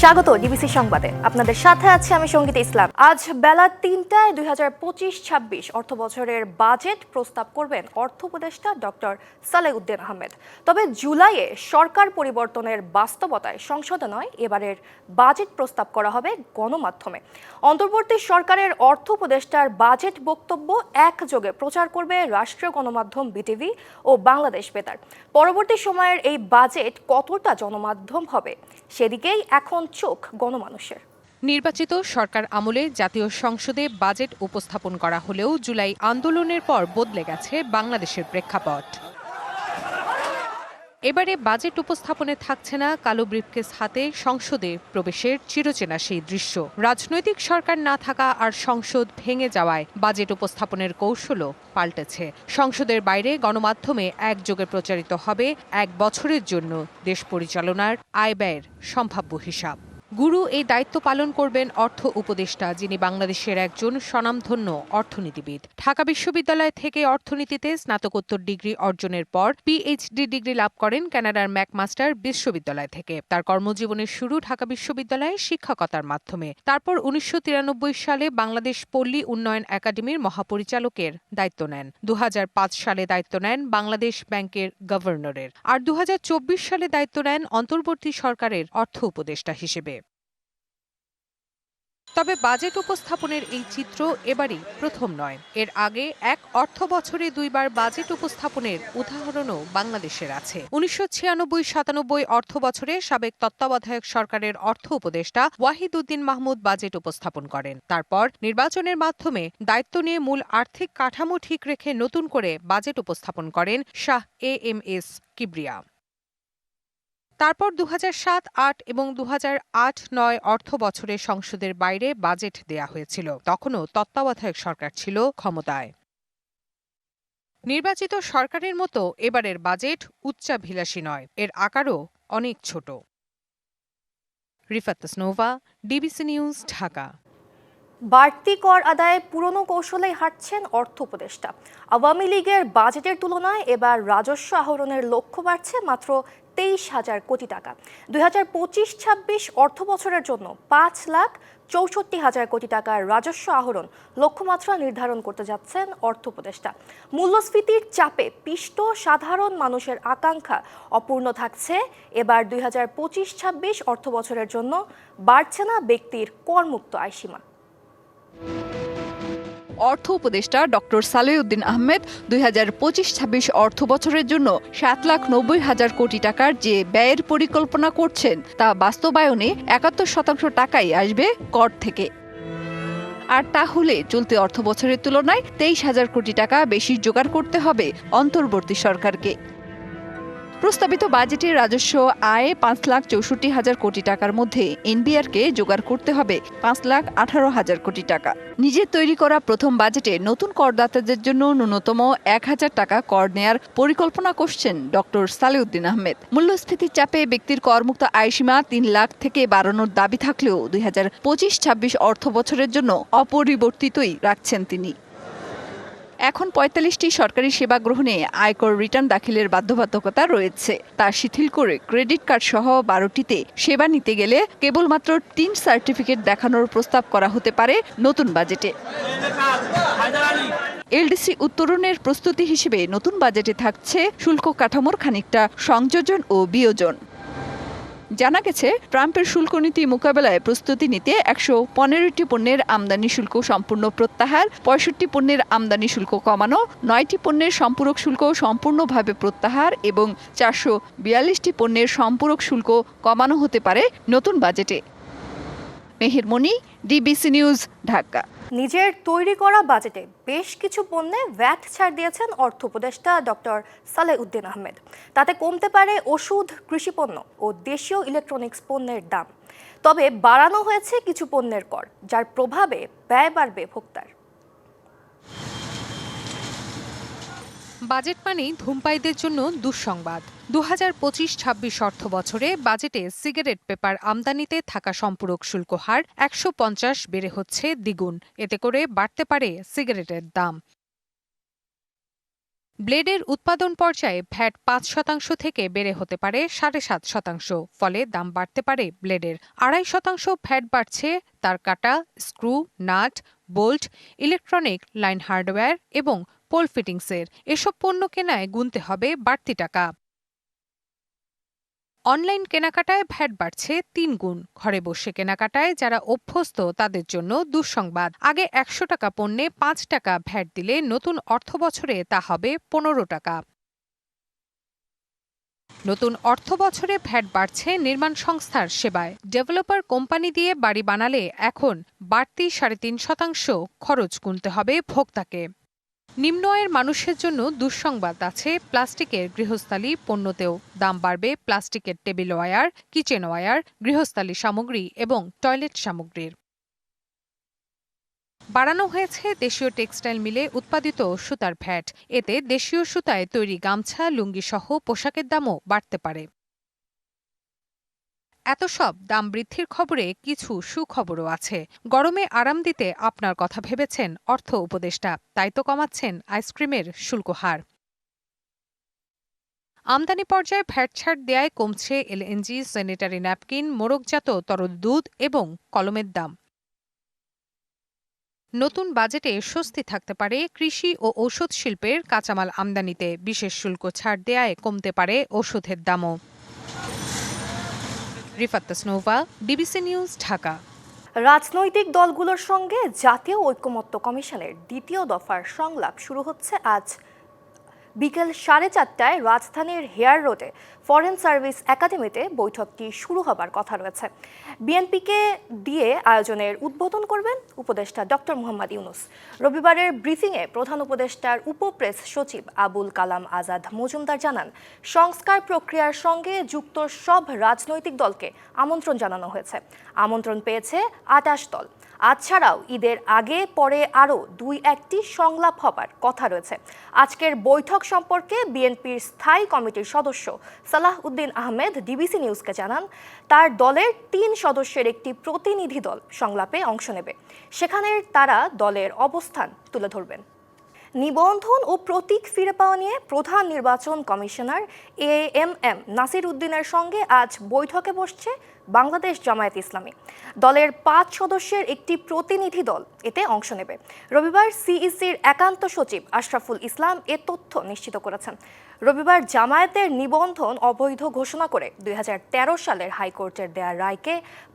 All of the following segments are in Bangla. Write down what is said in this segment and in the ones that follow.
স্বাগত ডিবিসি সংবাদে। আপনাদের সাথে আছি আমি সংগীত ইসলাম। আজ বেলা তিনটায় দুই হাজার পঁচিশ ছাব্বিশ অর্থ বছরের বাজেট প্রস্তাব করবেন অর্থ উপদেষ্টা ডক্টর সালেউদ্দিন আহমেদ। তবে জুলাইয়ে সরকার পরিবর্তনের বাস্তবতায় সংসদে নয়, এবারের বাজেট প্রস্তাব করা হবে গণমাধ্যমে। অন্তর্বর্তী সরকারের অর্থ উপদেষ্টার বাজেট বক্তব্য একযোগে প্রচার করবে রাষ্ট্রীয় গণমাধ্যম বিটিভি ও বাংলাদেশ বেতার। পরবর্তী সময়ের এই বাজেট কতটা জনমাধ্যম হবে, সেদিকেই এখন চোখ গণমানুষের। নির্বাচিত সরকার আমলে জাতীয় সংসদে বাজেট উপস্থাপন করা হলেও জুলাই আন্দোলনের পর বদলে গেছে বাংলাদেশের প্রেক্ষাপট। এবারে বাজেট উপস্থাপনে থাকছে না কালো ব্রিফকেস হাতে সংসদে প্রবেশের চিরচেনা সেই দৃশ্য। রাজনৈতিক সরকার না থাকা আর সংসদ ভেঙে যাওয়ায় বাজেট উপস্থাপনের কৌশলও পাল্টেছে। সংসদের বাইরে গণমাধ্যমে একযোগে প্রচারিত হবে এক বছরের জন্য দেশ পরিচালনার আয় ব্যয়ের সম্ভাব্য হিসাব। গুরু এই দায়িত্ব পালন করবেন অর্থ উপদেষ্টা, যিনি বাংলাদেশের একজন স্বনামধন্য অর্থনীতিবিদ। ঢাকা বিশ্ববিদ্যালয় থেকে অর্থনীতিতে স্নাতকোত্তর ডিগ্রি অর্জনের পর পিএইচডি ডিগ্রি লাভ করেন কানাডার ম্যাকমাস্টার বিশ্ববিদ্যালয় থেকে। তার কর্মজীবনের শুরু ঢাকা বিশ্ববিদ্যালয়ে শিক্ষকতার মাধ্যমে। তারপর উনিশশো তিরানব্বই সালে বাংলাদেশ পল্লী উন্নয়ন একাডেমির মহাপরিচালকের দায়িত্ব নেন। দু হাজার পাঁচ সালে দায়িত্ব নেন বাংলাদেশ ব্যাংকের গভর্নরের। আর দু হাজার চব্বিশ সালে দায়িত্ব নেন অন্তর্বর্তী সরকারের অর্থ উপদেষ্টা হিসেবে। তবে বাজেট উপস্থাপনের এই চিত্র এবারই প্রথম নয়। এর আগে এক অর্থ বছরে দুইবার বাজেট উপস্থাপনের উদাহরণও বাংলাদেশের আছে। উনিশশো ছিয়ানব্বই সাতানব্বই অর্থ বছরে সাবেক তত্ত্বাবধায়ক সরকারের অর্থ উপদেষ্টা ওয়াহিদ উদ্দিন মাহমুদ বাজেট উপস্থাপন করেন। তারপর নির্বাচনের মাধ্যমে দায়িত্ব নিয়ে মূল আর্থিক কাঠামো ঠিক রেখে নতুন করে বাজেট উপস্থাপন করেন Shah A M S Kibria. তারপর দু সাত, আট এবং দু আট, নয় অর্থ বছরে সংসদের বাইরে বাজেট দেয়া হয়েছিল। তখনও তত্ত্বাবধায়ক সরকার ছিল ক্ষমতায়। নির্বাচিত সরকারের মতো এবারের বাজেট উচ্চাভিলাষী নয়, এর আকারও অনেক ছোট। Rifat Snova DBC news, Dhaka. বাড়তি কর আদায়ে পুরনো কৌশলেই হাঁটছেন অর্থ উপদেষ্টা। আওয়ামী লীগের বাজেটের তুলনায় এবার রাজস্ব আহরণের লক্ষ্য বাড়ছে মাত্র তেইশ হাজার কোটি টাকা। দুই হাজার পঁচিশ, ছাব্বিশ অর্থ বছরের জন্য পাঁচ লাখ চৌষট্টি হাজার কোটি টাকার রাজস্ব আহরণ লক্ষ্যমাত্রা নির্ধারণ করতে যাচ্ছেন অর্থ উপদেষ্টা। মূল্যস্ফীতির চাপে পিষ্ট সাধারণ মানুষের আকাঙ্ক্ষা অপূর্ণ থাকছে। এবার দুই হাজার পঁচিশ, ছাব্বিশ অর্থ বছরের জন্য বাড়ছে না ব্যক্তির করমুক্ত আয়সীমা অর্থ উপদেষ্টা ডক্টর সালেউদ্দিন আহমেদ দুই হাজার পঁচিশ ছাব্বিশ অর্থ বছরের জন্য সাত লাখ নব্বই হাজার কোটি টাকার যে ব্যয়ের পরিকল্পনা করছেন, তা বাস্তবায়নে একাত্তর শতাংশ টাকাই আসবে কর থেকে। আর তা হলে চলতি অর্থ বছরের তুলনায় তেইশ হাজার কোটি টাকা বেশি জোগাড় করতে হবে অন্তর্বর্তী সরকারকে। প্রস্তাবিত বাজেটে রাজস্ব আয় পাঁচ লাখ চৌষট্টি হাজার কোটি টাকার মধ্যে এনবিআরকে জোগাড় করতে হবে পাঁচ লাখ আঠারো হাজার কোটি টাকা। নিজের তৈরি করা প্রথম বাজেটে নতুন করদাতাদের জন্য ন্যূনতম এক হাজার টাকা কর নেয়ার পরিকল্পনা করছেন ডক্টর সালেউদ্দিন আহমেদ। মূল্যস্ফীতির চাপে ব্যক্তির করমুক্ত আয়সীমা তিন লাখ থেকে বাড়ানোর দাবি থাকলেও দুই হাজার পঁচিশ ছাব্বিশ অর্থ বছরের জন্য অপরিবর্তিতই রাখছেন তিনি। এখন পঁয়তাল্লিশটি সরকারি সেবা গ্রহণে আয়কর রিটার্ন দাখিলের বাধ্যবাধকতা রয়েছে। তা শিথিল করে ক্রেডিট কার্ড সহ বারোটিতে সেবা নিতে গেলে কেবলমাত্র তিন সার্টিফিকেট দেখানোর প্রস্তাব করা হতে পারে নতুন বাজেটে। এলডিসি উত্তরণের প্রস্তুতি হিসেবে নতুন বাজেটে থাকছে শুল্ক কাঠামোর খানিকটা সংযোজন ও বিয়োজন। জানা গেছে, ট্রাম্পের শুল্ক নীতি মোকাবেলায় প্রস্তুতি নিতে একশো পনেরোটি পণ্যের আমদানি শুল্ক সম্পূর্ণ প্রত্যাহার, পঁয়ষট্টি পণ্যের আমদানি শুল্ক কমানো, নয়টি পণ্যের সম্পূরক শুল্ক সম্পূর্ণভাবে প্রত্যাহার এবং চারশো বিয়াল্লিশটি পণ্যের সম্পূরক শুল্ক কমানো হতে পারে নতুন বাজেটে। Mehermoni DBC news, Dhaka. নিজের তৈরি করা বাজেটে বেশ কিছু পণ্যে ভ্যাট ছাড় দিয়েছেন অর্থ উপদেষ্টা ডক্টর সালেহ উদ্দিন আহমেদ। তাতে কমতে পারে ওষুধ কৃষিপণ্য ও দেশীয় ইলেকট্রনিক্স পণ্যের দাম। তবে বাড়ানো হয়েছে কিছু পণ্যের কর, যার প্রভাবে ব্যয় বাড়বে ভোক্তার। বাজেট মানেই ধূমপায়ীদের জন্য দুঃসংবাদ। দু হাজার পঁচিশ ছাব্বিশ অর্থ বছরে বাজেটে সিগারেট পেপার আমদানিতে থাকা সম্পূরক শুল্ক হার একশো পঞ্চাশ বেড়ে হচ্ছে দ্বিগুণ। এতে করে বাড়তে পারে সিগারেটের দাম। ব্লেডের উৎপাদন পর্যায়ে ভ্যাট পাঁচ শতাংশ থেকে বেড়ে হতে পারে সাড়ে সাত শতাংশ, ফলে দাম বাড়তে পারে ব্লেডের। আড়াই শতাংশ ভ্যাট বাড়ছে তার কাটা, screw, nut, bolt, electronic, line hardware এবং পোল ফিটিংসের। এসব পণ্য কেনায় গুনতে হবে বাড়তি টাকা। অনলাইন কেনাকাটায় ভ্যাট বাড়ছে তিন গুণ। ঘরে বসে কেনাকাটায় যারা অভ্যস্ত, তাদের জন্য দুঃসংবাদ। আগে একশো টাকা পণ্যে পাঁচ টাকা ভ্যাট দিলে নতুন অর্থবছরে তা হবে পনেরো টাকা। নতুন অর্থবছরে ভ্যাট বাড়ছে নির্মাণ সংস্থার সেবায়। ডেভেলপার কোম্পানি দিয়ে বাড়ি বানালে এখন বাড়তি সাড়ে তিন শতাংশ খরচ গুনতে হবে ভোক্তাকে। নিম্ন আয়ের মানুষের জন্য দুঃসংবাদ আছে। প্লাস্টিকের গৃহস্থালী পণ্যতেও দাম বাড়বে। প্লাস্টিকের টেবিল ওয়্যার কিচেন ওয়্যার গৃহস্থালী সামগ্রী এবং টয়লেট সামগ্রীর। বাড়ানো হয়েছে দেশীয় টেক্সটাইল মিলে উৎপাদিত সুতার ভ্যাট এতে দেশীয় সুতায় তৈরি গামছা, লুঙ্গি সহ পোশাকের দামও বাড়তে পারে। এত সব দাম বৃদ্ধির খবরে কিছু সুখবরও আছে। গরমে আরাম দিতে আপনার কথা ভেবেছেন অর্থ উপদেষ্টা, তাই তো কমাচ্ছেন আইসক্রিমের শুল্ক হার। আমদানি পর্যায়ে ভ্যাট ছাড় দেয়ায় কমছে এলএনজি, স্যানিটারি ন্যাপকিন, মোরগজাত তরল দুধ এবং কলমের দাম। নতুন বাজেটে স্বস্তি থাকতে পারে কৃষি ও ঔষধ শিল্পের কাঁচামাল আমদানিতে। বিশেষ শুল্ক ছাড় দেয়ায় কমতে পারে ওষুধের দামও। Rifat Tasnova DBC news, Dhaka. রাজনৈতিক দলগুলোর সঙ্গে জাতীয় ঐক্যমত্য কমিশনের দ্বিতীয় দফার সংলাপ শুরু হচ্ছে আজ বিকেল সাড়ে চারটায় রাজধানীর হেয়ার রোডে ফরেন সার্ভিস একাডেমিতে বৈঠকটি শুরু হবার কথা রয়েছে। বিএনপিকে দিয়ে আয়োজনের উদ্বোধন করবেন উপদেষ্টা ডক্টর মোহাম্মদ ইউনুস। রবিবারের ব্রিফিংয়ে প্রধান উপদেষ্টার উপপ্রেস সচিব আবুল কালাম আজাদ মজুমদার জানান, সংস্কার প্রক্রিয়ার সঙ্গে যুক্ত সব রাজনৈতিক দলকে আমন্ত্রণ জানানো হয়েছে। আমন্ত্রণ পেয়েছে আটাশ দল। আজ ছাড়াও ঈদের আগে, পরে আরও দুই একটি সংলাপ হবার কথা রয়েছে। আজকের বৈঠক সম্পর্কে বিএনপির স্থায়ী কমিটির সদস্য সালাহ উদ্দিন আহমেদ ডিবিসি নিউজকে জানান, তার দলের তিন সদস্যের একটি প্রতিনিধি দল সংলাপে অংশ নেবে। সেখানে তারা দলের অবস্থান তুলে ধরবেন। নিবন্ধন ও প্রতীক ফিরে পাওয়া নিয়ে প্রধান নির্বাচন commissioner A M M Nasir উদ্দিনের সঙ্গে আজ বৈঠকে বসছে বাংলাদেশ জামায়াত ইসলামী। দলের পাঁচ সদস্যের একটি প্রতিনিধি দল এতে অংশ নেবে। রবিবার সিইসির একান্ত সচিব আশরাফুল ইসলাম এ তথ্য নিশ্চিত করেছেন। রবিবার জামায়াতের নিবন্ধন অবৈধ ঘোষণা করে দুই হাজার তেরো সালের হাইকোর্টের দেয়া রায়কে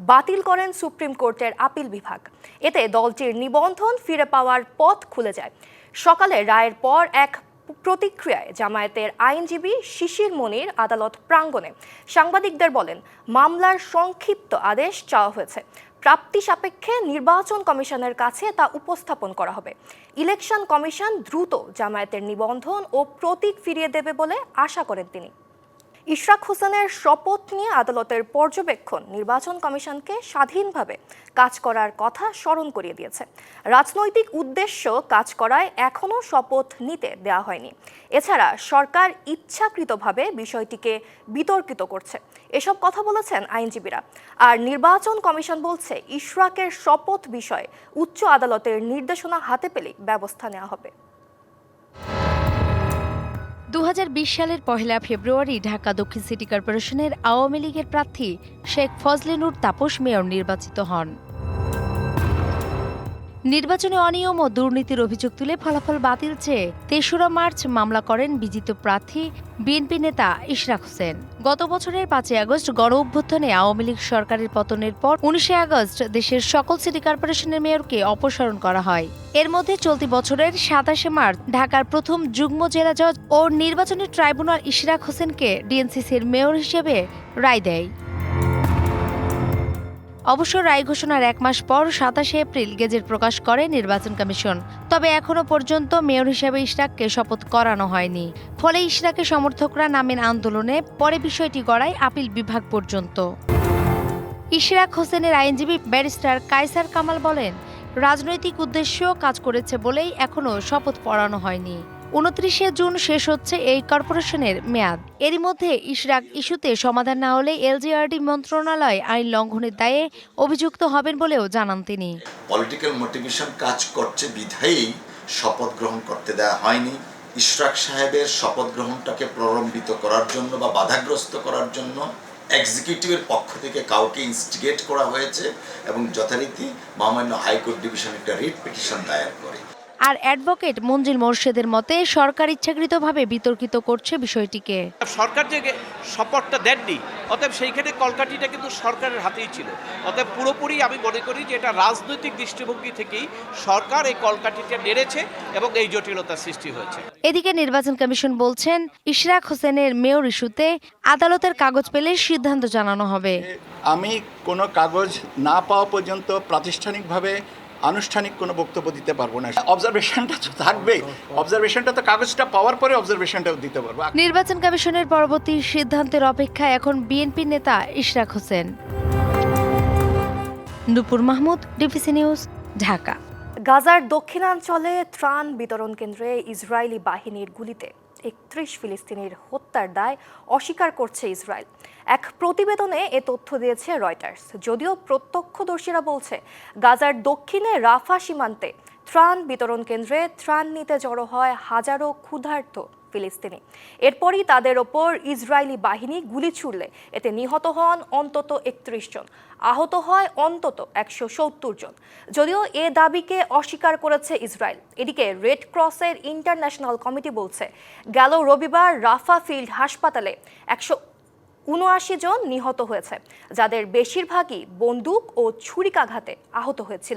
বাতিল করেন সুপ্রিম কোর্টের আপিল বিভাগ। এতে দলটির নিবন্ধন ফিরে পাওয়ার পথ খুলে যায়। সকালে রায়ের পর এক প্রতিক্রিয়ায় জামায়াতের আইনজীবী শিশির মনির আদালত প্রাঙ্গণে সাংবাদিকদের বলেন, মামলার সংক্ষিপ্ত আদেশ চাওয়া হয়েছে। প্রাপ্তি সাপেক্ষে নির্বাচন কমিশনের কাছে তা উপস্থাপন করা হবে। ইলেকশন কমিশন দ্রুত জামায়াতের নিবন্ধন ও প্রতীক ফিরিয়ে দেবে বলে আশা করেন তিনি। ইশরাক হোসেনের শপথ নিয়ে আদালতের পর্যবেক্ষণ নির্বাচন কমিশনকে স্বাধীনভাবে কাজ করার কথা স্মরণ করিয়ে দিয়েছে। রাজনৈতিক উদ্দেশ্য কাজ করায় এখনও শপথ নিতে দেওয়া হয়নি। এছাড়া সরকার ইচ্ছাকৃতভাবে বিষয়টিকে বিতর্কিত করছে। এসব কথা বলেছেন আইনজীবীরা। আর নির্বাচন কমিশন বলছে, ইশরাকের শপথ বিষয়ে উচ্চ আদালতের নির্দেশনা হাতে পেলেই ব্যবস্থা নেওয়া হবে। দু হাজার বিশ সালের পহেলা ফেব্রুয়ারি ঢাকা দক্ষিণ সিটি কর্পোরেশনের আওয়ামী লীগের প্রার্থী শেখ ফজলে নূর তাপস মেয়র নির্বাচিত হন। নির্বাচনে অনিয়ম ও দুর্নীতির অভিযোগ তুলে ফলাফল বাতিল চেয়ে তেসরা মার্চ মামলা করেন বিজিত প্রার্থী বিএনপি নেতা ইশরাক হোসেন। গত বছরের পাঁচই আগস্ট গণ অভ্যুত্থানে আওয়ামী লীগ সরকারের পতনের পর উনিশে আগস্ট দেশের সকল সিটি কর্পোরেশনের মেয়রকে অপসারণ করা হয়। এর মধ্যে চলতি বছরের সাতাশে মার্চ ঢাকার প্রথম যুগ্ম জেলা জজ ও নির্বাচনী ট্রাইব্যুনাল ইশরাক হোসেনকে ডিএনসিসির মেয়র হিসেবে রায় দেয়। অবশ্য রায় ঘোষণার এক মাস পর সাতাশে এপ্রিল গেজেট প্রকাশ করে নির্বাচন কমিশন। তবে এখনও পর্যন্ত মেয়র হিসেবে ইশরাককে শপথ করানো হয়নি। ফলে ইশরাকের সমর্থকরা নামেন আন্দোলনে, পরে বিষয়টি গড়ায় আপিল বিভাগ পর্যন্ত। ইশরাক হোসেনের আইনজীবী ব্যারিস্টার কাইসার কামাল বলেন, রাজনৈতিক উদ্দেশ্য কাজ করেছে বলেই এখনও শপথ পড়ানো হয়নি। উনত্রিশে জুন শেষ হচ্ছে এই কর্পোরেশনের মেয়াদ। এরই মধ্যে ইশরাক ইস্যুতে সমাধান না হলে এলজিআরডি মন্ত্রণালয় আইন লঙ্ঘনের দায়ে অভিযুক্ত হবেন বলেও জানান তিনি। পলিটিক্যাল মোটিভেশন কাজ করছে বিধায়ী, শপথ গ্রহণ করতে দেওয়া হয়নি। ইশরাক সাহেবের শপথ গ্রহণটাকে প্রলম্বিত করার জন্য বা বাধাগ্রস্ত করার জন্য এক্সিকিউটিভের পক্ষ থেকে কাউকে ইনস্টিগেট করা হয়েছে এবং যথারীতি মহামান্য হাইকোর্ট ডিভিশন একটা রিট পিটিশন দায়ের করে। আর অ্যাডভোকেট মঞ্জিল মোর্শেদের মতে সরকার ইচ্ছাকৃতভাবে বিতর্কিত করছে বিষয়টিকে। সরকার যে সাপোর্টটা দেননি অতএব সেইখানে কলকাঠিটা কিন্তু সরকারের হাতেই ছিল। অতএব পুরোপুরি আমি মনে করি যে এটা রাজনৈতিক দৃষ্টিভঙ্গি থেকেই সরকার এই কলকাঠিটা নেড়েছে এবং এই জটিলতার সৃষ্টি হয়েছে। এদিকে নির্বাচন কমিশন বলছেন ইশরাক হোসেনের মেয়র ইস্যুতে আদালতের কাগজ পেলে সিদ্ধান্ত জানানো হবে। আমি কোনো কাগজ না পাওয়া পর্যন্ত প্রাতিষ্ঠানিকভাবে আনুষ্ঠানিক কোনো বক্তব্য দিতে পারব না। অবজারভেশনটা তো থাকবেই। অবজারভেশনটা তো কাগজটা পাওয়ার পরে অবজারভেশনটাও দিতে পারব। নির্বাচন কমিশনের পরবর্তী সিদ্ধান্তের অপেক্ষায় এখন বিএনপি নেতা Ishraq Hossain. Nupur Mahmud DBC news Dhaka. গাজার দক্ষিণাঞ্চলে ত্রাণ বিতরণ কেন্দ্রে ইসরায়েলি বাহিনীর গুলিতে একত্রিশ ফিলিস্তিনির হত্যার দায় অস্বীকার করছে ইসরায়েল। এক প্রতিবেদনে এ তথ্য দিয়েছে রয়টার্স। যদিও প্রত্যক্ষদর্শীরা বলছে, গাজার দক্ষিণে রাফা সীমান্তে ত্রাণ বিতরণ কেন্দ্রে ত্রাণ নিতে জড়ো হয় হাজারো ক্ষুধার্ত ফিলিস্তিনি। এরপরই তাদের ওপর ইসরায়েলি বাহিনী গুলি ছুড়লে এতে নিহত হন অন্তত একত্রিশ জন, আহত হয় অন্তত একশো সত্তর জন। যদিও এ দাবিকে অস্বীকার করেছে ইসরায়েল। এদিকে রেড ক্রসের ইন্টারন্যাশনাল কমিটি বলছে, গেল রবিবার রাফা ফিল্ড হাসপাতালে একশো উনআশি জন নিহত হয়েছে যাদের বেশিরভাগই বন্দুক ও ছুরিকাঘাতে আহত হয়েছিল।